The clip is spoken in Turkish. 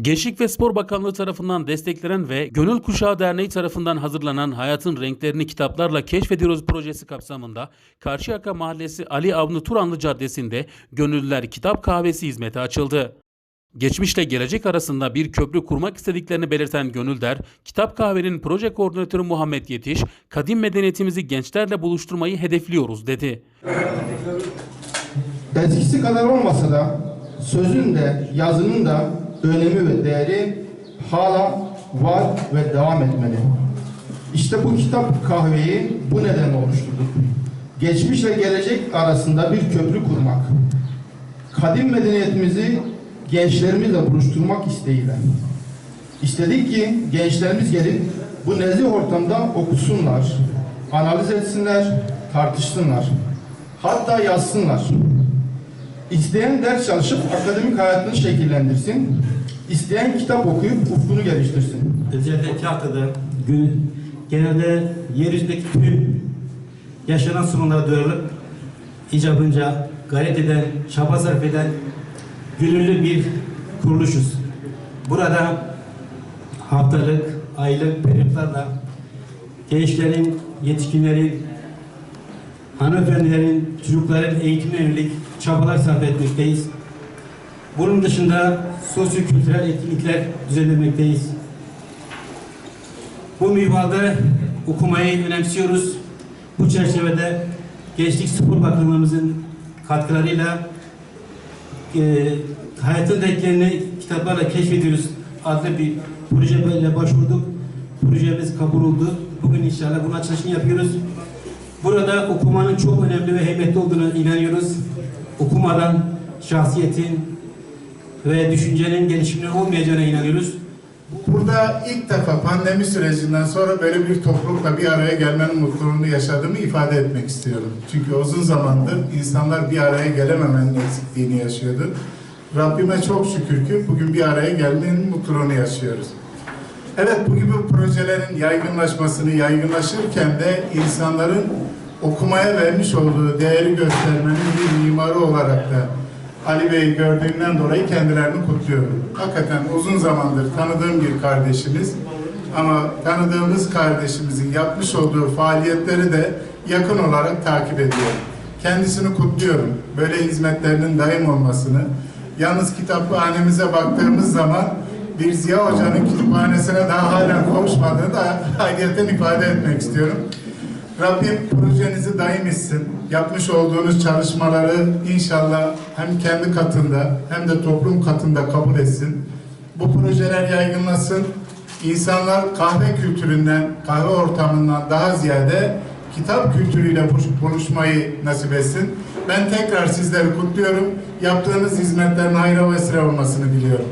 Gençlik ve Spor Bakanlığı tarafından desteklenen ve Gönül Kuşağı Derneği tarafından hazırlanan Hayatın Renklerini Kitaplarla Keşfediyoruz projesi kapsamında Karşıyaka Mahallesi Ali Avni Turanlı Caddesi'nde Gönüllüler Kitap Kahvesi hizmeti açıldı. Geçmişle gelecek arasında bir köprü kurmak istediklerini belirten Gönülder, Kitap Kahve'nin proje koordinatörü Muhammed Yetiş, kadim medeniyetimizi gençlerle buluşturmayı hedefliyoruz dedi. Eskisi kadar olmasa da sözün de yazının da önemi ve değeri hala var ve devam etmeli. İşte bu kitap kahveyi bu nedenle oluşturduk. Geçmişle gelecek arasında bir köprü kurmak. Kadim medeniyetimizi gençlerimizle buluşturmak isteğiyle. İstedik ki gençlerimiz gelip bu nezih ortamda okusunlar, analiz etsinler, tartışsınlar. Hatta yazsınlar. İsteyen ders çalışıp akademik hayatını şekillendirsin. İsteyen kitap okuyup ufkunu geliştirsin. özellikle tiyatroda gün, genelde yeryüzündeki tüm yaşanan sorunlara duyarlı icabınca gayret eden, çaba sarf eden gönüllü bir kuruluşuz. Burada haftalık, aylık periyotlarla gençlerin, yetişkinlerin, hanımefendilerin, çocukların eğitimine yönelik çabalar sarf etmekteyiz. Bunun dışında sosyo-kültürel etkinlikler düzenlemekteyiz. Bu minvalde okumayı önemsiyoruz. Bu çerçevede Gençlik Spor Bakanlığımızın katkılarıyla e, hayatın renklerini kitaplarla keşfediyoruz adlı bir projeyle başvurduk. Projemiz kabul oldu. Bugün inşallah bunun açılışını yapıyoruz. Burada okumanın çok önemli ve heybetli olduğuna inanıyoruz. Okumadan şahsiyetin ve düşüncenin gelişiminin olmayacağına inanıyoruz. Burada ilk defa pandemi sürecinden sonra böyle bir toplulukla bir araya gelmenin mutluluğunu yaşadığımı ifade etmek istiyorum. Çünkü uzun zamandır insanlar bir araya gelememenin eksikliğini yaşıyordu. Rabbime çok şükür ki bugün bir araya gelmenin mutluluğunu yaşıyoruz. Evet bu gibi projelerin yaygınlaşmasını yaygınlaşırken de insanların okumaya vermiş olduğu değeri göstermenin bir mimarı olarak da Ali Bey'i gördüğümden dolayı kendilerini kutluyorum. Hakikaten uzun zamandır tanıdığım bir kardeşimiz ama tanıdığımız kardeşimizin yapmış olduğu faaliyetleri de yakın olarak takip ediyorum. Kendisini kutluyorum. Böyle hizmetlerinin daim olmasını. Yalnız kitaphanemize baktığımız zaman bir Ziya Hoca'nın kütüphanesine daha halen kavuşmadığını da ayrıyeten ifade etmek istiyorum. Rabbim projenizi daim etsin. Yapmış olduğunuz çalışmaları inşallah hem kendi katında hem de toplum katında kabul etsin. Bu projeler yaygınlasın. İnsanlar kahve kültüründen, kahve ortamından daha ziyade kitap kültürüyle buluş- buluşmayı nasip etsin. Ben tekrar sizleri kutluyorum. Yaptığınız hizmetlerin hayra vesile olmasını diliyorum.